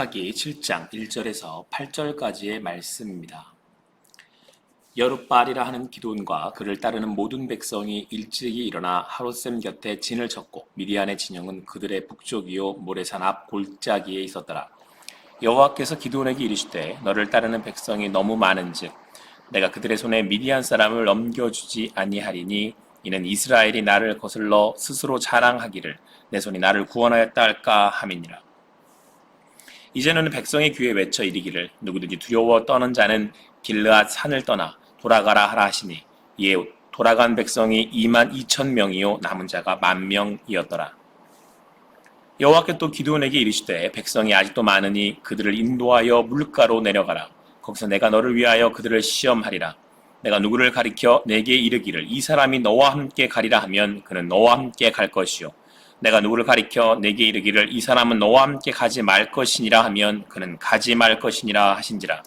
사사기 7장 1절에서 8절까지의 말씀입니다. 여룻발이라 하는 기돈과 그를 따르는 모든 백성이 일찍이 일어나 하롯셈 곁에 진을 쳤고 미디안의 진영은 그들의 북쪽이요 모래산 앞 골짜기에 있었더라. 여호와께서 기돈에게 이르시되 너를 따르는 백성이 너무 많은즉 내가 그들의 손에 미디안 사람을 넘겨주지 아니하리니 이는 이스라엘이 나를 거슬러 스스로 자랑하기를 내 손이 나를 구원하였다 할까 함이니라. 이제는 백성의 귀에 외쳐 이르기를 누구든지 두려워 떠는 자는 길르앗 산을 떠나 돌아가라 하라 하시니 이에 돌아간 백성이 2만 2천 명이요 남은 자가 만 명이었더라. 여호와께 또 기드온에게 이르시되 백성이 아직도 많으니 그들을 인도하여 물가로 내려가라. 거기서 내가 너를 위하여 그들을 시험하리라. 내가 누구를 가리켜 내게 이르기를 이 사람이 너와 함께 가리라 하면 그는 너와 함께 갈 것이요 내가 누구를 가리켜 내게 이르기를 이 사람은 너와 함께 가지 말 것이니라 하면 그는 가지 말 것이니라 하신지라.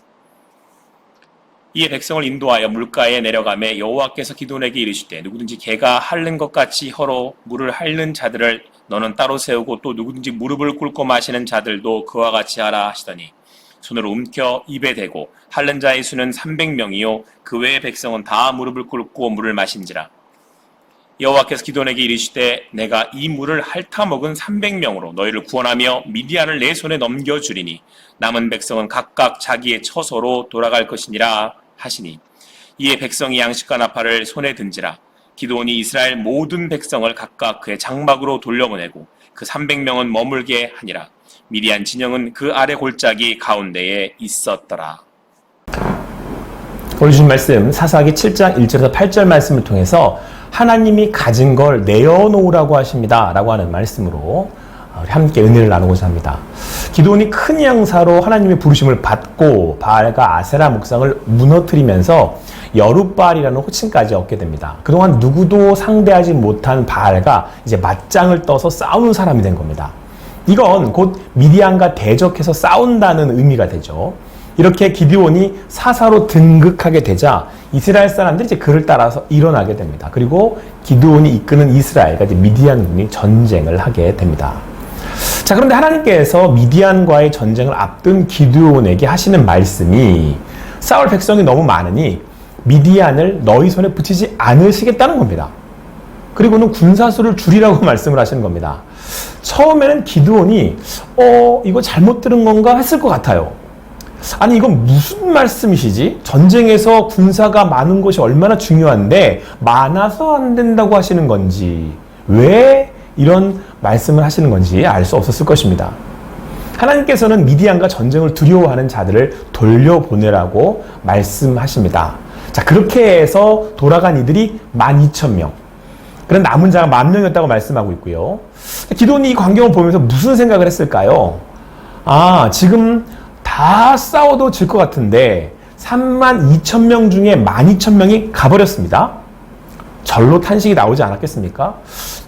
이에 백성을 인도하여 물가에 내려가매 여호와께서 기도에게 이르시되 누구든지 개가 핥는 것 같이 혀로 물을 핥는 자들을 너는 따로 세우고 또 누구든지 무릎을 꿇고 마시는 자들도 그와 같이 하라 하시더니 손으로 움켜 입에 대고 핥는 자의 수는 300명이요 그 외의 백성은 다 무릎을 꿇고 물을 마신지라. 여호와께서 기도에게 이르시되 내가 이 물을 핥아 먹은 300명으로 너희를 구원하며 미디안을 내 손에 넘겨 주리니 남은 백성은 각각 자기의 처소로 돌아갈 것이니라 하시니. 이에 백성이 양식과 나팔을 손에 든지라. 기도온이 이스라엘 모든 백성을 각각 그의 장막으로 돌려보내고 그 300명은 머물게 하니라. 미디안 진영은 그 아래 골짜기 가운데에 있었더라. 오늘 주신 말씀 사사기 7장 1절에서 8절 말씀을 통해서 하나님이 가진 걸 내어놓으라고 하십니다. 라고 하는 말씀으로 함께 은혜를 나누고자 합니다. 기도원이 큰 양사로 하나님의 부르심을 받고 바알과 아세라 목상을 무너뜨리면서 여룻발이라는 호칭까지 얻게 됩니다. 그동안 누구도 상대하지 못한 바알과 이제 맞짱을 떠서 싸우는 사람이 된 겁니다. 이건 곧 미디안과 대적해서 싸운다는 의미가 되죠. 이렇게 기디온이 사사로 등극하게 되자 이스라엘 사람들이 이제 그를 따라서 일어나게 됩니다. 그리고 기드온이 이끄는 이스라엘과 이제 미디안군이 전쟁을 하게 됩니다. 자, 그런데 하나님께서 미디안과의 전쟁을 앞둔 기드온에게 하시는 말씀이 싸울 백성이 너무 많으니 미디안을 너희 손에 붙이지 않으시겠다는 겁니다. 그리고는 군사수를 줄이라고 말씀을 하시는 겁니다. 처음에는 기드온이 어 이거 잘못 들은 건가 했을 것 같아요. 아니 이건 무슨 말씀이시지? 전쟁에서 군사가 많은 것이 얼마나 중요한데 많아서 안 된다고 하시는 건지 왜 이런 말씀을 하시는 건지 알 수 없었을 것입니다. 하나님께서는 미디안과 전쟁을 두려워하는 자들을 돌려보내라고 말씀하십니다. 자 그렇게 해서 돌아간 이들이 12,000명. 그런 남은 자가 만 명이었다고 말씀하고 있고요. 기도원이 이 광경을 보면서 무슨 생각을 했을까요? 아 지금 다 싸워도 질 것 같은데 3만 2천 명 중에 1만 2천 명이 가버렸습니다. 절로 탄식이 나오지 않았겠습니까?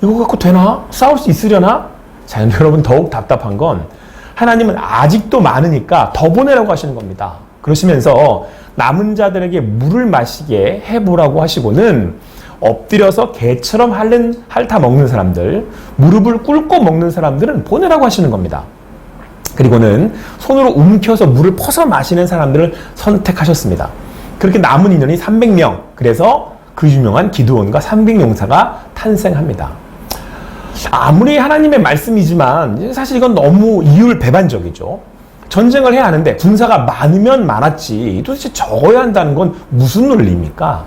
이거 갖고 되나? 싸울 수 있으려나? 자, 여러분 더욱 답답한 건 하나님은 아직도 많으니까 더 보내라고 하시는 겁니다. 그러시면서 남은 자들에게 물을 마시게 해보라고 하시고는 엎드려서 개처럼 핥는, 핥아 먹는 사람들, 무릎을 꿇고 먹는 사람들은 보내라고 하시는 겁니다. 그리고는 손으로 움켜서 물을 퍼서 마시는 사람들을 선택하셨습니다. 그렇게 남은 인원이 300명. 그래서 그 유명한 기드온과 300용사가 탄생합니다. 아무리 하나님의 말씀이지만 사실 이건 너무 이율배반적이죠. 전쟁을 해야 하는데 군사가 많으면 많았지 도대체 적어야 한다는 건 무슨 논리입니까?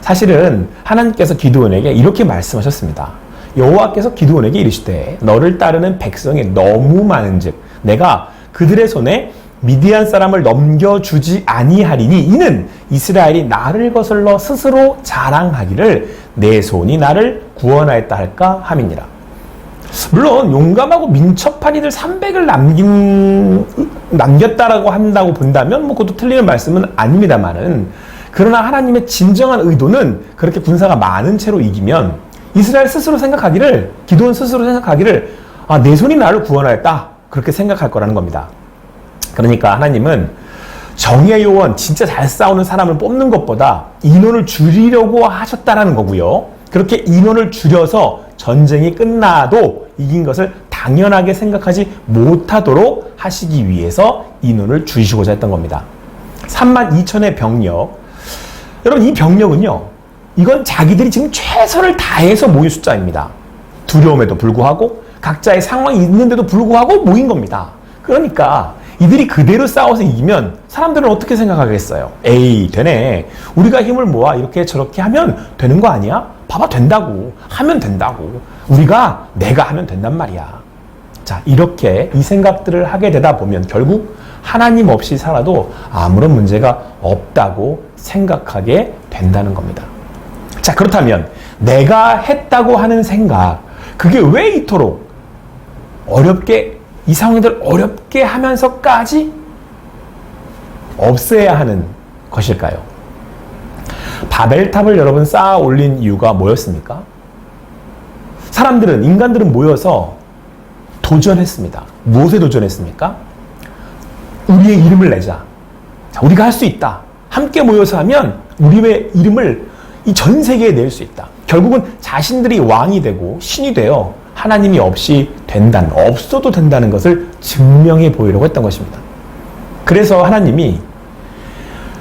사실은 하나님께서 기드온에게 이렇게 말씀하셨습니다. 여호와께서 기드온에게 이르시되 너를 따르는 백성이 너무 많은즉 내가 그들의 손에 미디안 사람을 넘겨주지 아니하리니 이는 이스라엘이 나를 거슬러 스스로 자랑하기를 내 손이 나를 구원하였다 할까 함이니라. 물론 용감하고 민첩한 이들 300을 남긴 남겼다라고 한다고 본다면 뭐 그것도 틀리는 말씀은 아닙니다만은 그러나 하나님의 진정한 의도는 그렇게 군사가 많은 채로 이기면 이스라엘 스스로 생각하기를 기도원 스스로 생각하기를 아, 내 손이 나를 구원하였다 그렇게 생각할 거라는 겁니다. 그러니까 하나님은 정의 요원 진짜 잘 싸우는 사람을 뽑는 것보다 인원을 줄이려고 하셨다라는 거고요. 그렇게 인원을 줄여서 전쟁이 끝나도 이긴 것을 다 당연하게 생각하지 못하도록 하시기 위해서 인원을 줄이시고자 했던 겁니다. 3만 2천의 병력. 여러분, 이 병력은요, 이건 자기들이 지금 최선을 다해서 모인 숫자입니다. 두려움에도 불구하고, 각자의 상황이 있는데도 불구하고 모인 겁니다. 그러니까, 이들이 그대로 싸워서 이기면 사람들은 어떻게 생각하겠어요? 에이, 되네. 우리가 힘을 모아 이렇게 저렇게 하면 되는 거 아니야? 봐봐, 된다고. 하면 된다고. 우리가 내가 하면 된단 말이야. 자, 이렇게 이 생각들을 하게 되다 보면 결국 하나님 없이 살아도 아무런 문제가 없다고 생각하게 된다는 겁니다. 자, 그렇다면 내가 했다고 하는 생각, 그게 왜 이토록 어렵게, 이 상황들 어렵게 하면서까지 없애야 하는 것일까요? 바벨탑을 여러분 쌓아 올린 이유가 뭐였습니까? 사람들은, 인간들은 모여서 도전했습니다. 무엇에 도전했습니까? 우리의 이름을 내자. 자, 우리가 할 수 있다. 함께 모여서 하면 우리의 이름을 이 전 세계에 낼 수 있다. 결국은 자신들이 왕이 되고 신이 되어 하나님이 없이 된다는, 없어도 된다는 것을 증명해 보이려고 했던 것입니다. 그래서 하나님이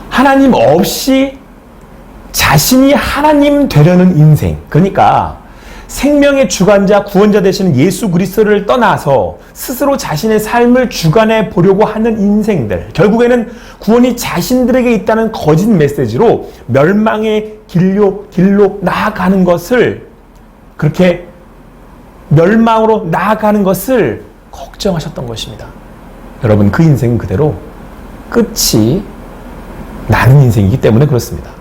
하나님 없이 자신이 하나님 되려는 인생, 그러니까 생명의 주관자, 구원자 되시는 예수 그리스도를 떠나서 스스로 자신의 삶을 주관해 보려고 하는 인생들, 결국에는 구원이 자신들에게 있다는 거짓 메시지로 멸망의 길로, 길로 나아가는 것을 그렇게 멸망으로 나아가는 것을 걱정하셨던 것입니다. 여러분, 그 인생은 그대로 끝이 나는 인생이기 때문에 그렇습니다.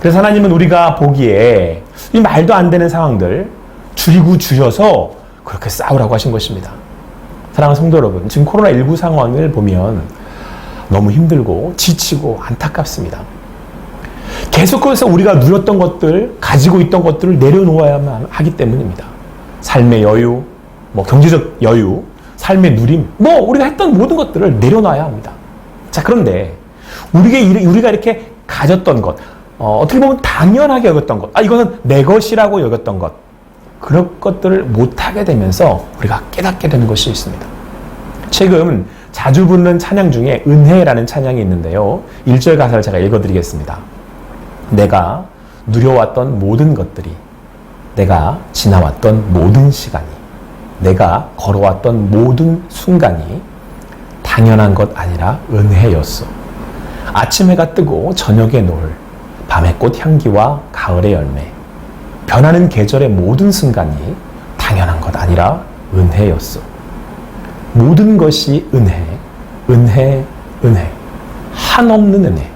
그래서 하나님은 우리가 보기에 이 말도 안 되는 상황들 줄이고 줄여서 그렇게 싸우라고 하신 것입니다. 사랑하는 성도 여러분, 지금 코로나19 상황을 보면 너무 힘들고 지치고 안타깝습니다. 계속해서 우리가 누렸던 것들, 가지고 있던 것들을 내려놓아야만 하기 때문입니다. 삶의 여유, 뭐 경제적 여유, 삶의 누림, 뭐 우리가 했던 모든 것들을 내려놔야 합니다. 자, 그런데 우리가, 우리가 이렇게 가졌던 것, 어, 어떻게 보면 당연하게 여겼던 것, 아, 이거는 내 것이라고 여겼던 것, 그런 것들을 못하게 되면서 우리가 깨닫게 되는 것이 있습니다. 최근 자주 부르는 찬양 중에 은혜라는 찬양이 있는데요. 1절 가사를 제가 읽어드리겠습니다. 내가 누려왔던 모든 것들이, 내가 지나왔던 모든 시간이, 내가 걸어왔던 모든 순간이 당연한 것 아니라 은혜였어. 아침 해가 뜨고 저녁의 노을, 밤의 꽃 향기와 가을의 열매, 변하는 계절의 모든 순간이 당연한 것 아니라 은혜였어. 모든 것이 은혜, 은혜, 은혜. 한없는 은혜.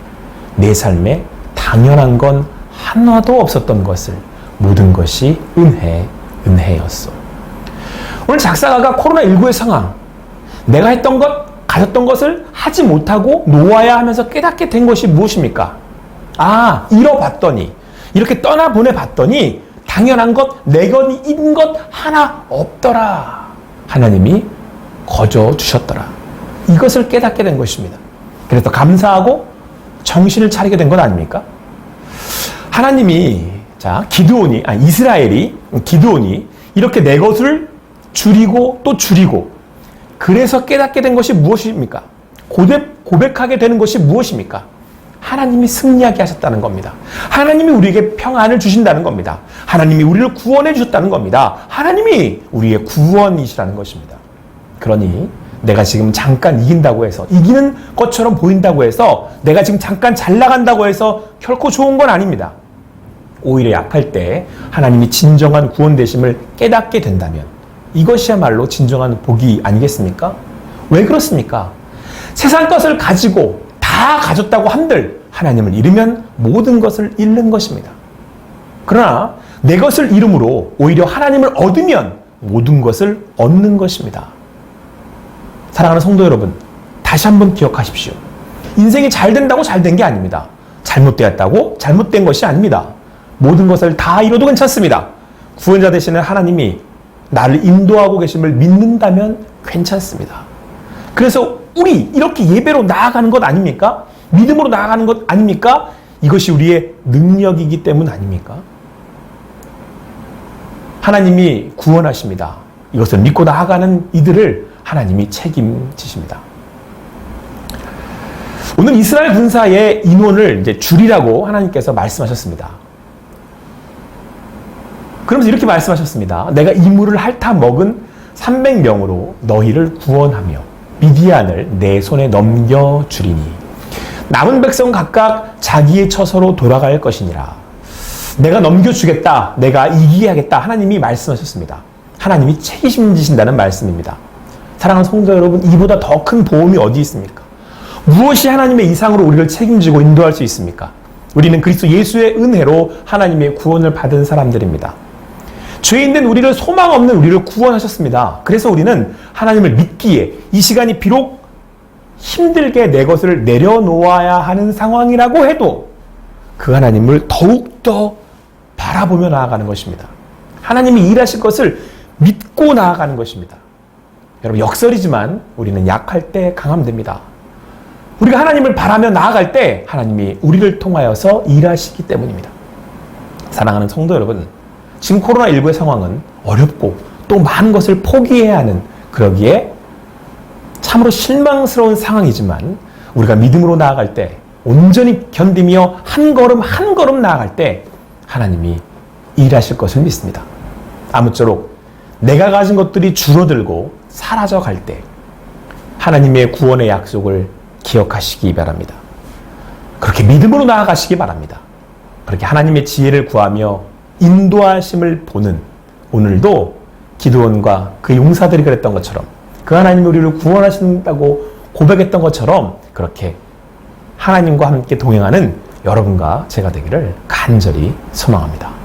내 삶에 당연한 건 하나도 없었던 것을 모든 것이 은혜, 은혜였어. 오늘 작사가가 코로나19의 상황, 내가 했던 것, 가졌던 것을 하지 못하고 놓아야 하면서 깨닫게 된 것이 무엇입니까? 아, 잃어봤더니, 이렇게 떠나보내 봤더니, 당연한 것, 내 것인 것 하나 없더라. 하나님이 거저 주셨더라. 이것을 깨닫게 된 것입니다. 그래서 감사하고 정신을 차리게 된 것 아닙니까? 하나님이, 자, 기드온이, 아, 이스라엘이, 기드온이 이렇게 내 것을 줄이고 또 줄이고, 그래서 깨닫게 된 것이 무엇입니까? 고백, 고백하게 되는 것이 무엇입니까? 하나님이 승리하게 하셨다는 겁니다. 하나님이 우리에게 평안을 주신다는 겁니다. 하나님이 우리를 구원해 주셨다는 겁니다. 하나님이 우리의 구원이시라는 것입니다. 그러니 내가 지금 잠깐 이긴다고 해서 이기는 것처럼 보인다고 해서 내가 지금 잠깐 잘 나간다고 해서 결코 좋은 건 아닙니다. 오히려 약할 때 하나님이 진정한 구원 되심을 깨닫게 된다면 이것이야말로 진정한 복이 아니겠습니까? 왜 그렇습니까? 세상 것을 가지고 다 가졌다고 한들 하나님을 잃으면 모든 것을 잃는 것입니다. 그러나 내 것을 잃음으로 오히려 하나님을 얻으면 모든 것을 얻는 것입니다. 사랑하는 성도 여러분, 다시 한번 기억하십시오. 인생이 잘 된다고 잘 된 게 아닙니다. 잘못되었다고 잘못된 것이 아닙니다. 모든 것을 다 잃어도 괜찮습니다. 구원자 되시는 하나님이 나를 인도하고 계심을 믿는다면 괜찮습니다. 그래서 우리 이렇게 예배로 나아가는 것 아닙니까? 믿음으로 나아가는 것 아닙니까? 이것이 우리의 능력이기 때문 아닙니까? 하나님이 구원하십니다. 이것을 믿고 나아가는 이들을 하나님이 책임지십니다. 오늘 이스라엘 군사의 인원을 이제 줄이라고 하나님께서 말씀하셨습니다. 그러면서 이렇게 말씀하셨습니다. 내가 이 물을 핥아 먹은 300명으로 너희를 구원하며 미디안을 내 손에 넘겨주리니 남은 백성 각각 자기의 처소로 돌아갈 것이니라. 내가 넘겨주겠다. 내가 이기게 하겠다. 하나님이 말씀하셨습니다. 하나님이 책임지신다는 말씀입니다. 사랑하는 성도 여러분, 이보다 더 큰 보험이 어디 있습니까? 무엇이 하나님의 이상으로 우리를 책임지고 인도할 수 있습니까? 우리는 그리스도 예수의 은혜로 하나님의 구원을 받은 사람들입니다. 죄인된 우리를 소망 없는 우리를 구원하셨습니다. 그래서 우리는 하나님을 믿기에 이 시간이 비록 힘들게 내 것을 내려놓아야 하는 상황이라고 해도 그 하나님을 더욱더 바라보며 나아가는 것입니다. 하나님이 일하실 것을 믿고 나아가는 것입니다. 여러분, 역설이지만 우리는 약할 때 강함됩니다. 우리가 하나님을 바라며 나아갈 때 하나님이 우리를 통하여서 일하시기 때문입니다. 사랑하는 성도 여러분, 지금 코로나19의 상황은 어렵고 또 많은 것을 포기해야 하는 그러기에 참으로 실망스러운 상황이지만 우리가 믿음으로 나아갈 때 온전히 견디며 한 걸음 한 걸음 나아갈 때 하나님이 일하실 것을 믿습니다. 아무쪼록 내가 가진 것들이 줄어들고 사라져 갈 때 하나님의 구원의 약속을 기억하시기 바랍니다. 그렇게 믿음으로 나아가시기 바랍니다. 그렇게 하나님의 지혜를 구하며 인도하심을 보는 오늘도 기도원과 그 용사들이 그랬던 것처럼 그 하나님이 우리를 구원하신다고 고백했던 것처럼 그렇게 하나님과 함께 동행하는 여러분과 제가 되기를 간절히 소망합니다.